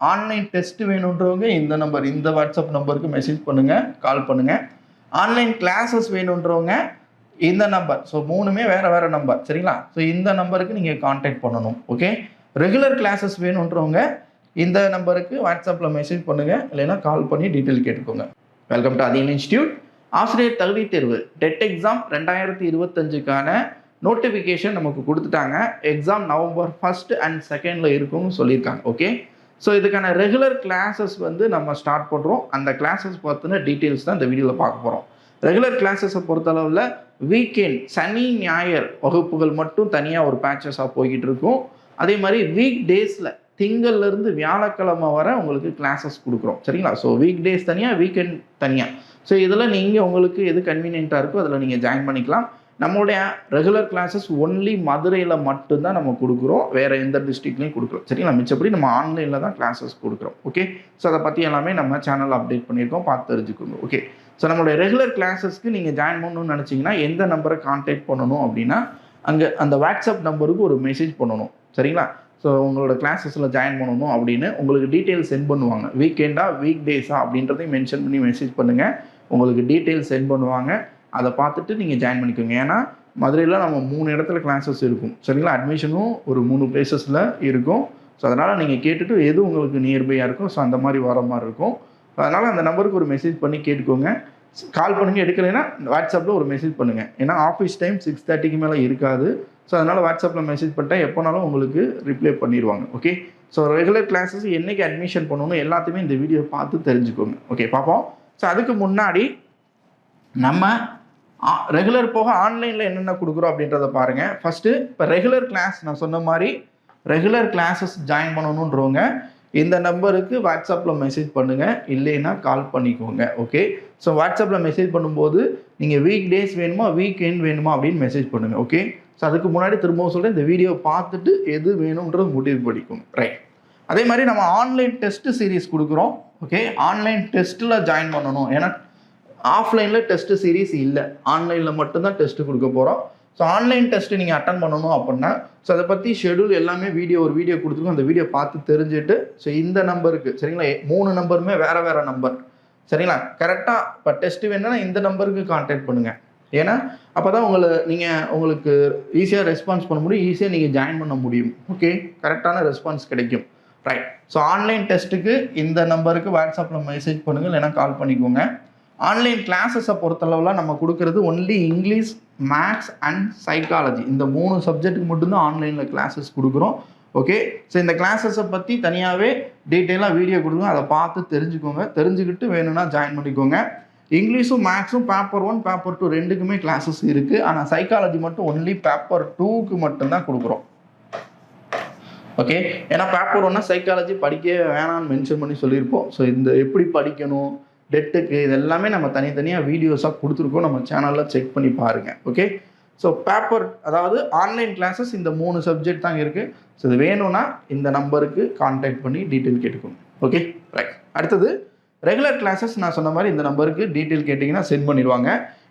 Online test வேணுன்றவங்க இந்த number இந்த வாட்ஸ்அப் நம்பருக்கு மெசேஜ் பண்ணுங்கள் கால் பண்ணுங்கள் ஆன்லைன் கிளாஸஸ் வேணுன்றவங்க இந்த நம்பர் ஸோ மூணுமே வேறு வேறு நம்பர் சரிங்களா? ஸோ இந்த நம்பருக்கு நீங்கள் காண்டாக்ட் பண்ணணும் ஓகே ரெகுலர் கிளாஸஸ் வேணுன்றவங்க இந்த நம்பருக்கு வாட்ஸ்அப்பில் மெசேஜ் பண்ணுங்கள் இல்லைன்னா கால் பண்ணி டீட்டெயில் கேட்டுக்கோங்க. வெல்கம் டு அதியன் இன்ஸ்டியூட் ஆசிரியர் தகுதி தேர்வு டெட் எக்ஸாம் ரெண்டாயிரத்தி இருபத்தஞ்சுக்கான நோட்டிஃபிகேஷன் நமக்கு கொடுத்துட்டாங்க. எக்ஸாம் நவம்பர் ஃபர்ஸ்ட் அண்ட் செகண்டில் இருக்கும்னு சொல்லியிருக்காங்க ஓகே ஸோ இதுக்கான ரெகுலர் கிளாஸஸ் வந்து நம்ம ஸ்டார்ட் பண்ணுறோம் அந்த கிளாஸஸ் பற்றின டீட்டெயில்ஸ் தான் இந்த வீடியோவில் பார்க்க போகிறோம் ரெகுலர் கிளாஸஸை பொறுத்தளவில் வீக்கெண்ட் சனி ஞாயிறு வகுப்புகள் மட்டும் தனியாக ஒரு பேச்சஸாக போய்கிட்டு இருக்கும். அதே மாதிரி வீக் டேஸில் திங்கள்லேருந்து வியாழக்கிழமை வர உங்களுக்கு கிளாஸஸ் கொடுக்குறோம். சரிங்களா? ஸோ வீக் டேஸ் தனியாக வீக்கெண்ட் தனியாக ஸோ இதில் நீங்கள் உங்களுக்கு எது கன்வீனியண்ட்டாக இருக்கோ அதில் நீங்கள் ஜாயின் பண்ணிக்கலாம். நம்மளுடைய ரெகுலர் கிளாஸஸ் ஒன்லி மதுரையில் மட்டும்தான் நம்ம கொடுக்குறோம். வேறு எந்த டிஸ்ட்ரிக்ட்லையும் கொடுக்குறோம் சரிங்களா? மிச்சப்படி நம்ம ஆன்லைனில் தான் கிளாஸஸ் கொடுக்குறோம். ஓகே ஸோ அதை பற்றி எல்லாமே நம்ம சேனல் அப்டேட் பண்ணியிருக்கோம். பார்த்து தெரிஞ்சுக்கோங்க. ஓகே ஸோ நம்மளுடைய ரெகுலர் கிளாஸஸ்க்கு நீங்கள் ஜாயின் பண்ணணும்னு நினச்சிங்கன்னா எந்த நம்பரை கான்டாக்ட் பண்ணணும் அப்படின்னா அங்கே அந்த வாட்ஸ்அப் நம்பருக்கு ஒரு மெசேஜ் பண்ணணும். சரிங்களா? ஸோ உங்களோட கிளாஸஸில் ஜாயின் பண்ணணும் அப்படின்னு உங்களுக்கு டீட்டெயில் சென்ட் பண்ணுவாங்க. வீக்கெண்டா வீக் டேஸா அப்படின்றதையும் மென்ஷன் பண்ணி மெசேஜ் பண்ணுங்கள் உங்களுக்கு டீட்டெயில் சென்ட் பண்ணுவாங்க. அதை பார்த்துட்டு நீங்கள் ஜாயின் பண்ணிக்கோங்க. ஏன்னா மதுரையில் நம்ம மூணு இடத்துல கிளாஸஸ் இருக்கும். சரிங்களா? அட்மிஷனும் ஒரு மூணு பிளேசஸில் இருக்கும். ஸோ அதனால் நீங்கள் கேட்டுட்டு எது உங்களுக்கு நியர்பையாக இருக்கும் ஸோ அந்த மாதிரி வர மாதிரி இருக்கும். அதனால் அந்த நம்பருக்கு ஒரு மெசேஜ் பண்ணி கேட்டுக்கோங்க. கால் பண்ணுங்கள் எடுக்கலைன்னா வாட்ஸ்அப்பில் ஒரு மெசேஜ் பண்ணுங்கள் ஏன்னா ஆஃபீஸ் டைம் சிக்ஸ் தேர்ட்டிக்கு மேலே இருக்காது. ஸோ அதனால் வாட்ஸ்அப்பில் மெசேஜ் பண்ணிட்டா எப்போனாலும் உங்களுக்கு ரிப்ளை பண்ணிடுவாங்க. ஓகே ஸோ ரெகுலர் கிளாஸஸ் என்றைக்கு அட்மிஷன் பண்ணணும் எல்லாத்தையுமே இந்த வீடியோ பார்த்து தெரிஞ்சுக்கோங்க. ஓகே பார்ப்போம். ஸோ அதுக்கு முன்னாடி நம்ம ரெகுலர் போக ஆன்லைனில் என்னென்ன கொடுக்குறோம் அப்படின்றத பாருங்கள் ஃபஸ்ட்டு இப்போ ரெகுலர் கிளாஸ் நான் சொன்ன மாதிரி ரெகுலர் கிளாஸஸ் ஜாயின் பண்ணணுன்றவங்க இந்த நம்பருக்கு வாட்ஸ்அப்பில் மெசேஜ் பண்ணுங்கள் இல்லைன்னா கால் பண்ணிக்கோங்க ஓகே ஸோ வாட்ஸ்அப்பில் மெசேஜ் பண்ணும்போது நீங்கள் வீக் டேஸ் வேணுமா வீக் எண்ட் வேணுமா அப்படின்னு மெசேஜ் பண்ணுங்கள் ஓகே ஸோ அதுக்கு முன்னாடி திரும்பவும் சொல்கிறேன் இந்த வீடியோ பார்த்துட்டு எது வேணுன்றது முடிவு படிக்கும் ரைட் அதே மாதிரி நம்ம ஆன்லைன் டெஸ்ட்டு சீரீஸ் கொடுக்குறோம் ஓகே ஆன்லைன் டெஸ்ட்டில் ஜாயின் பண்ணணும். ஏன்னா ஆஃப்லைனில் டெஸ்ட் சீரீஸ் இல்லை. ஆன்லைனில் மட்டும்தான் டெஸ்ட் கொடுக்க போகிறோம் ஸோ ஆன்லைன் டெஸ்ட் நீங்கள் அட்டன் பண்ணணும் அப்படின்னா ஸோ அதை பற்றி ஷெடியூல் எல்லாமே வீடியோ ஒரு வீடியோ கொடுத்துருக்கோம். அந்த வீடியோ பார்த்து தெரிஞ்சுட்டு ஸோ இந்த நம்பருக்கு சரிங்களா? மூணு நம்பருமே வேறு வேறு நம்பர் சரிங்களா? கரெக்டாக இப்போ டெஸ்ட் வேணுன்னா இந்த நம்பருக்கு கான்டாக்ட் பண்ணுங்கள் ஏன்னா அப்போ தான் உங்களை நீங்கள் உங்களுக்கு ஈஸியாக ரெஸ்பான்ஸ் பண்ண முடியும். ஈஸியாக நீங்கள் ஜாயின் பண்ண முடியும். ஓகே கரெக்டான ரெஸ்பான்ஸ் கிடைக்கும். ரைட் ஸோ ஆன்லைன் டெஸ்ட்டுக்கு இந்த நம்பருக்கு வாட்ஸ்அப்பில் மெசேஜ் பண்ணுங்கள் இல்லைன்னா கால் பண்ணிக்கோங்க. ஆன்லைன் கிளாஸஸை பொறுத்தளவில் நம்ம கொடுக்குறது only English maths and psychology இந்த மூணு சப்ஜெக்ட்டுக்கு மட்டும்தான் ஆன்லைனில் கிளாஸஸ் கொடுக்குறோம். ஓகே ஸோ இந்த கிளாஸஸை பற்றி தனியாகவே டீட்டெயிலாக வீடியோ கொடுங்க. அதை பார்த்து தெரிஞ்சுக்கோங்க. தெரிஞ்சுக்கிட்டு வேணும்னா ஜாயின் பண்ணிக்கோங்க. இங்கிலீஷும் மேக்ஸும் பேப்பர் ஒன் பேப்பர் டூ ரெண்டுக்குமே கிளாஸஸ் இருக்குது ஆனால் சைக்காலஜி மட்டும் ஒன்லி பேப்பர் டூக்கு மட்டும்தான் கொடுக்குறோம். ஓகே ஏன்னா பேப்பர் ஒன்னா சைக்காலஜி படிக்கவே வேணாம்னு மென்ஷன் பண்ணி சொல்லியிருப்போம். ஸோ இந்த எப்படி படிக்கணும்? டெட்டுக்கு இது எல்லாமே நம்ம தனித்தனியாக வீடியோஸாக கொடுத்துருக்கோம். நம்ம சேனலில் செக் பண்ணி பாருங்கள் ஓகே ஸோ பேப்பர் அதாவது ஆன்லைன் கிளாஸஸ் இந்த மூணு சப்ஜெக்ட் தான் இருக்குது ஸோ இது வேணும்னா இந்த நம்பருக்கு கான்டாக்ட் பண்ணி டீட்டெயில் கேட்டுக்கோங்க. ஓகே ரைட் அடுத்தது ரெகுலர் கிளாஸஸ் நான் சொன்ன மாதிரி இந்த நம்பருக்கு டீட்டெயில் கேட்டிங்கன்னா சென்ட் பண்ணிடுவாங்க.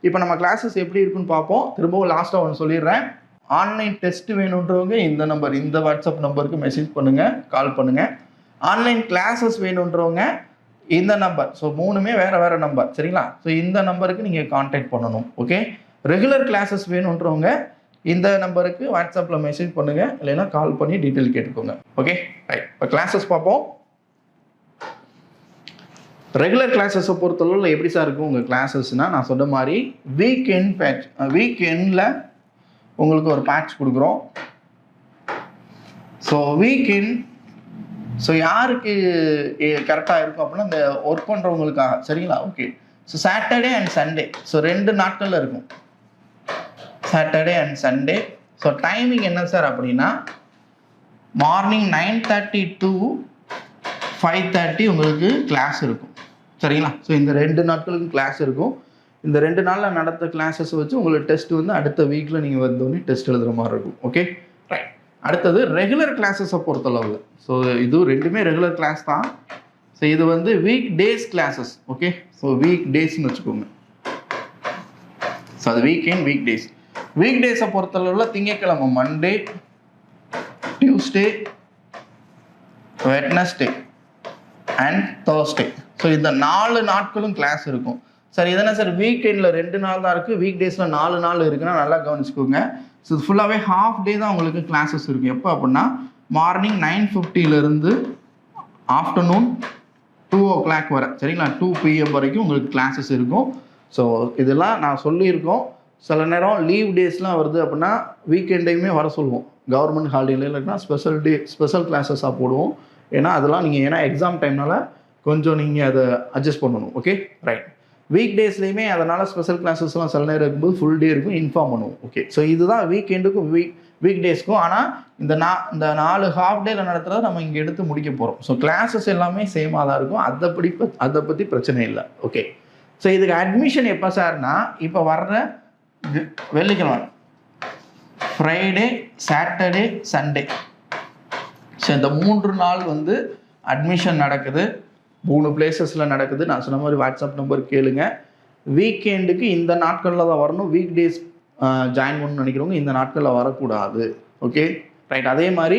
இப்போ நம்ம கிளாஸஸ் எப்படி இருக்குன்னு பார்ப்போம். திரும்பவும் லாஸ்ட்டாக ஒன்று சொல்லிடுறேன். ஆன்லைன் டெஸ்ட் வேணுன்றவங்க இந்த நம்பர் இந்த வாட்ஸ்அப் நம்பருக்கு மெசேஜ் பண்ணுங்கள் கால் பண்ணுங்கள் ஆன்லைன் கிளாஸஸ் வேணுன்றவங்க இந்த நம்பர் ஸோ மூணுமே வேறு வேறு நம்பர் சரிங்களா? ஸோ இந்த நம்பருக்கு நீங்கள் காண்டாக்ட் பண்ணணும். ஓகே ரெகுலர் கிளாஸஸ் வேணுன்றவங்க இந்த நம்பருக்கு வாட்ஸ்அப்பில் மெசேஜ் பண்ணுங்கள் இல்லைன்னா கால் பண்ணி டீட்டெயில் கேட்டுக்கோங்க. ஓகே ரைட் இப்போ கிளாஸஸ் பார்ப்போம். ரெகுலர் கிளாஸஸை பொறுத்தளவில் எப்படி சார் இருக்கும் உங்கள் கிளாஸஸ்னால் நான் சொன்ன மாதிரி வீக் எண்ட் பேட்ச் வீக் எண்டில் உங்களுக்கு ஒரு பேட்ச் கொடுக்குறோம். ஸோ வீக் எண்ட் ஸோ யாருக்கு கரெக்டாக இருக்கும் அப்படின்னா இந்த ஒர்க் பண்ணுறவங்களுக்காக சரிங்களா? Okay so Saturday and Sunday so ரெண்டு நாட்களில் இருக்கும். Saturday and Sunday so timing என்ன சார் அப்படின்னா morning nine thirty to five thirty உங்களுக்கு கிளாஸ் இருக்கும். சரிங்களா? ஸோ இந்த ரெண்டு நாட்களுக்கு கிளாஸ் இருக்கும். இந்த ரெண்டு நாளில் நடத்த கிளாஸஸ் வச்சு உங்களுக்கு டெஸ்ட் வந்து அடுத்த வீக்கில் நீங்கள் வந்தோடனே டெஸ்ட் எழுதுகிற மாதிரி இருக்கும். ஓகே அடுத்தது ரெகுலர் கிளாஸஸை பொறுத்தளவில் ஸோ இது ரெண்டுமே ரெகுலர் கிளாஸ் தான். ஸோ இது வந்து week days classes okay so week டேஸ்னு வச்சுக்கோங்க. ஸோ அது வீக்கெண்ட் வீக் டேஸ் வீக் டேஸை பொறுத்தளவில் திங்கக்கிழமை Monday Tuesday Wednesday and Thursday so இந்த நாலு நாட்களும் கிளாஸ் இருக்கும். சார் இதென்ன சார் வீக்கெண்டில் ரெண்டு நாள் தான் இருக்குது வீக் டேஸில் நாலு நாள் இருக்குன்னா நல்லா கவனிச்சுக்கோங்க. ஸோ ஃபுல்லாகவே ஹாஃப் டே தான் உங்களுக்கு கிளாஸஸ் இருக்கும். எப்போ அப்படின்னா மார்னிங் நைன் ஃபிஃப்டிலேருந்து ஆஃப்டர்நூன் டூ ஓ கிளாக் வர. சரிங்களா? டூ பிஎம் வரைக்கும் உங்களுக்கு கிளாஸஸ் இருக்கும். ஸோ இதெல்லாம் நான் சொல்லியிருக்கோம். சில நேரம் லீவ் டேஸ்லாம் வருது அப்படின்னா வீக்கெண்டையுமே வர சொல்லுவோம். கவர்மெண்ட் ஹாலிடேல இல்லைன்னா ஸ்பெஷல் டே ஸ்பெஷல் கிளாஸஸாக போடுவோம். ஏன்னா அதெல்லாம் நீங்கள் ஏன்னா எக்ஸாம் டைம்னால கொஞ்சம் நீங்கள் அதை அட்ஜஸ்ட் பண்ணணும். ஓகே ரைட் வீக் டேஸ்லேயுமே அதனால் ஸ்பெஷல் கிளாஸஸ்லாம் சில நேரம் இருக்கும்போது ஃபுல் டே இருக்கும் இன்ஃபார்ம் பண்ணுவோம். ஓகே ஸோ இதுதான் வீக்கெண்டுக்கும் வீக் வீக் டேஸ்க்கும் ஆனால் இந்த நா இந்த நாலு ஹாஃப் டேல நடத்துகிறத நம்ம இங்கே எடுத்து முடிக்க போகிறோம் ஸோ கிளாஸஸ் எல்லாமே சேமாக தான் இருக்கும். அதை படி அதை பற்றி பிரச்சனை இல்லை. ஓகே ஸோ இதுக்கு அட்மிஷன் எப்போ சார்னா இப்போ வர்ற வெ- வெள்ளிக்கிழமை. ஃப்ரைடே சாட்டர்டே சண்டே ஸோ இந்த மூன்று நாள் வந்து அட்மிஷன் நடக்குது. மூணு பிளேசஸில் நடக்குது. நான் சொன்ன மாதிரி வாட்ஸ்அப் நம்பர் கேளுங்க. வீக்கெண்டுக்கு இந்த நாட்களில் தான் வரணும். வீக் டேஸ் ஜாயின் பண்ணணும்னு நினைக்கிறவங்க இந்த நாட்களில் வரக்கூடாது. ஓகே ரைட் அதே மாதிரி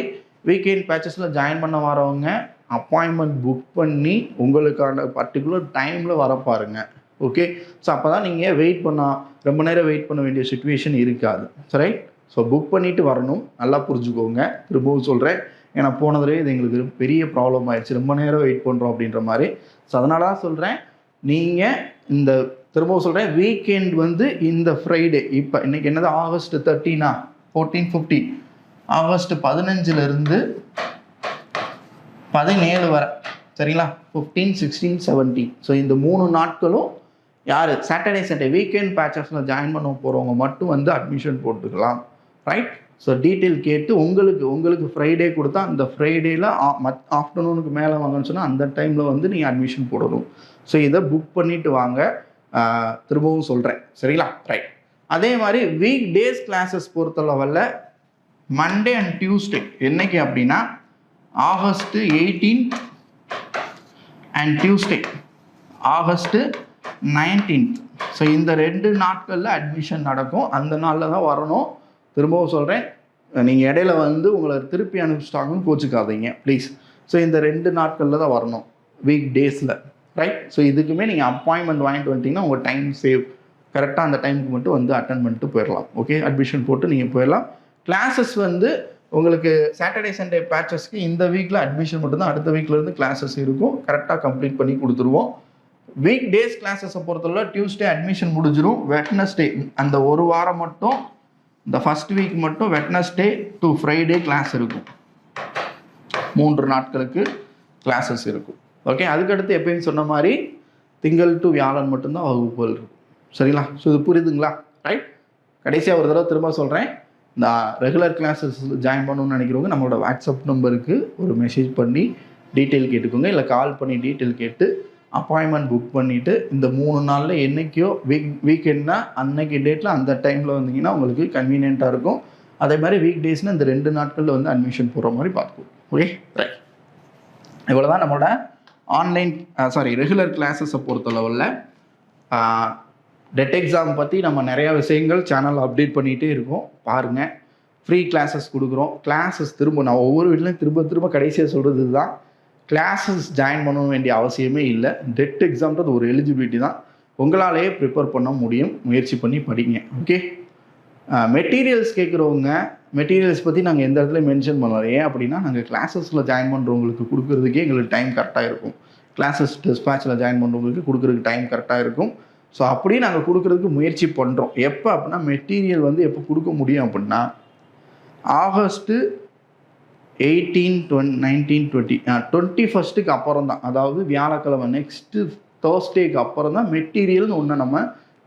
வீக்கெண்ட் பேச்சஸில் ஜாயின் பண்ண வரவங்க அப்பாயின்மெண்ட் புக் பண்ணி உங்களுக்கான பர்டிகுலர் டைமில் வர பாருங்கள் ஓகே ஸோ அப்போ தான் நீங்கள் வெயிட் பண்ணால் ரொம்ப நேரம் வெயிட் பண்ண வேண்டிய சுச்சுவேஷன் இருக்காது. ரைட் ஸோ புக் பண்ணிவிட்டு வரணும். நல்லா புரிஞ்சுக்கோங்க. திரும்பவும் சொல்கிறேன் ஏன்னா போனதுலேயே இது எங்களுக்கு பெரிய ப்ராப்ளம் ஆயிடுச்சு. ரொம்ப நேரம் வெயிட் பண்ணுறோம் அப்படின்ற மாதிரி. ஸோ அதனால தான் சொல்கிறேன் நீங்கள் இந்த திரும்பவும் சொல்கிறேன் வீக்கெண்ட் வந்து இந்த ஃப்ரைடே இப்போ இன்னைக்கு என்னது? ஆகஸ்ட் தேர்ட்டீனா ஃபோர்டீன் ஃபிஃப்டீன் ஆகஸ்ட் பதினஞ்சுலேருந்து பதினேழு வரை. சரிங்களா? ஃபிஃப்டீன் சிக்ஸ்டீன் செவன்டீன் ஸோ இந்த மூணு நாட்களும் யார்? சாட்டர்டே சண்டே வீக்கெண்ட் பேச்சஸில் ஜாயின் பண்ண போகிறவங்க மட்டும் வந்து அட்மிஷன் போட்டுக்கலாம். ரைட் ஸோ டீட்டெயில் கேட்டு உங்களுக்கு உங்களுக்கு ஃப்ரைடே கொடுத்தா அந்த ஃப்ரைடேயில் மத் ஆஃப்டர்நூனுக்கு மேலே வாங்கன்னு சொன்னால் அந்த டைமில் வந்து நீங்கள் அட்மிஷன் போடணும். ஸோ இதை புக் பண்ணிவிட்டு வாங்க. திரும்பவும் சொல்கிறேன் சரிங்களா? ரைட் அதே மாதிரி வீக் டேஸ் கிளாஸஸ் பொறுத்தளவில் மண்டே அண்ட் டியூஸ்டே என்னைக்கு அப்படின்னா August eighteen and Tuesday August nineteenth so இந்த ரெண்டு நாட்களில் அட்மிஷன் நடக்கும். அந்த நாளில் தான் வரணும். திரும்பவும் சொல்கிறேன் நீங்கள் இடையில வந்து உங்களை திருப்பி அனுப்பிச்சிட்டாங்கன்னு கோச்சிக்காதீங்க ப்ளீஸ் ஸோ இந்த ரெண்டு நாட்களில் தான் வரணும் வீக் டேஸில் ரைட் ஸோ இதுக்குமே நீங்கள் அப்பாயின்மெண்ட் வாங்கிட்டு வந்துட்டீங்கன்னா உங்கள் டைம் சேவ் கரெக்டாக அந்த டைமுக்கு மட்டும் வந்து அட்டன் பண்ணிட்டு போயிடலாம். ஓகே அட்மிஷன் போட்டு நீங்கள் போயிடலாம். கிளாஸஸ் வந்து உங்களுக்கு சாட்டர்டே சண்டே பேட்சஸ்க்கு இந்த வீக்கில் அட்மிஷன் மட்டும்தான் அடுத்த வீக்லேருந்து கிளாஸஸ் இருக்கும். கரெக்டாக கம்ப்ளீட் பண்ணி கொடுத்துருவோம். வீக் டேஸ் கிளாஸஸை பொறுத்தவரை டியூஸ்டே அட்மிஷன் முடிஞ்சிடும் வெட்னஸ்டே அந்த ஒரு வாரம் மட்டும் இந்த ஃபர்ஸ்ட் வீக் மட்டும் வெட்னஸ்டே டு ஃப்ரைடே கிளாஸ் இருக்கும். மூன்று நாட்களுக்கு கிளாஸஸ் இருக்கும். ஓகே அதுக்கடுத்து எப்பயும் சொன்ன மாதிரி திங்கள் டு வியாழன் மட்டும்தான் வகுப்புகள் இருக்கும். சரிங்களா? ஸோ இது புரியுதுங்களா? ரைட் கடைசியாக ஒரு தடவை திரும்ப சொல்கிறேன் இந்த ரெகுலர் கிளாஸஸ் ஜாயின் பண்ணணும்னு நினைக்கிறவங்க நம்மளோட வாட்ஸ்அப் நம்பருக்கு ஒரு மெசேஜ் பண்ணி டீட்டெயில் கேட்டுக்கோங்க. இல்லை கால் பண்ணி டீட்டெயில் கேட்டு அப்பாயின்மெண்ட் புக் பண்ணிவிட்டு இந்த மூணு நாளில் என்னைக்கோ வீக் வீக்கெண்ட்னா அன்னைக்கு டேட்டில் அந்த டைமில் வந்தீங்கன்னா உங்களுக்கு கன்வீனியண்ட்டாக இருக்கும். அதே மாதிரி வீக் டேஸ்னால் இந்த ரெண்டு நாட்களில் வந்து அட்மிஷன் போடுற மாதிரி பார்த்துக்கோ ஓகே ரைட் இவ்வளோ தான் நம்மளோட ஆன்லைன் சாரி ரெகுலர் கிளாஸஸை பொறுத்தளவில். டெட் எக்ஸாம் பற்றி நம்ம நிறையா விஷயங்கள் சேனல் அப்டேட் பண்ணிகிட்டே இருக்கோம். பாருங்கள் ஃப்ரீ கிளாஸஸ் கொடுக்குறோம். கிளாஸஸ் திரும்ப நான் ஒவ்வொரு வீட்லையும் திரும்ப திரும்ப கடைசியாக சொல்கிறது தான் கிளாஸஸ் ஜாயின் பண்ண வேண்டிய அவசியமே இல்லை. டெட் எக்ஸாம்ன்றது ஒரு எலிஜிபிலிட்டி தான். உங்களாலேயே ப்ரிப்பேர் பண்ண முடியும். முயற்சி பண்ணி படிங்க. ஓகே மெட்டீரியல்ஸ் கேட்குறவங்க மெட்டீரியல்ஸ் பற்றி நாங்கள் எந்த இடத்துல மென்ஷன் பண்ணல. ஏன் அப்படின்னா நாங்கள் கிளாஸஸில் ஜாயின் பண்ணுறவங்களுக்கு கொடுக்குறதுக்கே எங்களுக்கு டைம் கரெக்டாக இருக்கும். கிளாஸஸ் டிஸ்பேச்சில் ஜாயின் பண்ணுறவங்களுக்கு கொடுக்குறதுக்கு டைம் கரெக்டாக இருக்கும். ஸோ அப்படியே நாங்கள் கொடுக்குறதுக்கு முயற்சி பண்ணுறோம் எப்போ அப்படின்னா மெட்டீரியல் வந்து எப்போ கொடுக்க முடியும் அப்படின்னா August eighteen twenty nineteen twenty twenty ஃபஸ்ட்டுக்கு அப்புறம் தான் அதாவது வியாழக்கிழமை நெக்ஸ்ட்டு தேர்ஸ்டேக்கு அப்புறம் தான் மெட்டீரியல்னு ஒன்று நம்ம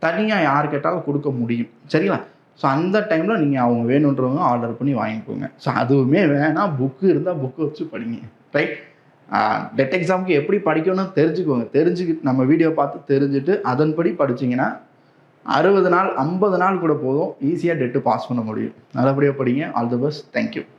தனியாக யார் கேட்டாலும் கொடுக்க முடியும். சரிங்களா? ஸோ அந்த டைமில் நீங்கள் அவங்க வேணுன்றவங்க ஆர்டர் பண்ணி வாங்கிக்கோங்க. ஸோ அதுவுமே வேணாம். புக்கு இருந்தால் புக்கு வச்சு படிங்க. ரைட் டெட் எக்ஸாமுக்கு எப்படி படிக்கணும்னு தெரிஞ்சுக்கோங்க. தெரிஞ்சுக்கிட்டு நம்ம வீடியோ பார்த்து தெரிஞ்சுட்டு அதன்படி படிச்சிங்கன்னா அறுபது நாள் ஐம்பது நாள் கூட போதும். ஈஸியாக டெட்டு பாஸ் பண்ண முடியும். நல்லபடியாக படிங்க. All the best thank you